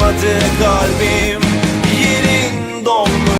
Açılmadı kalbim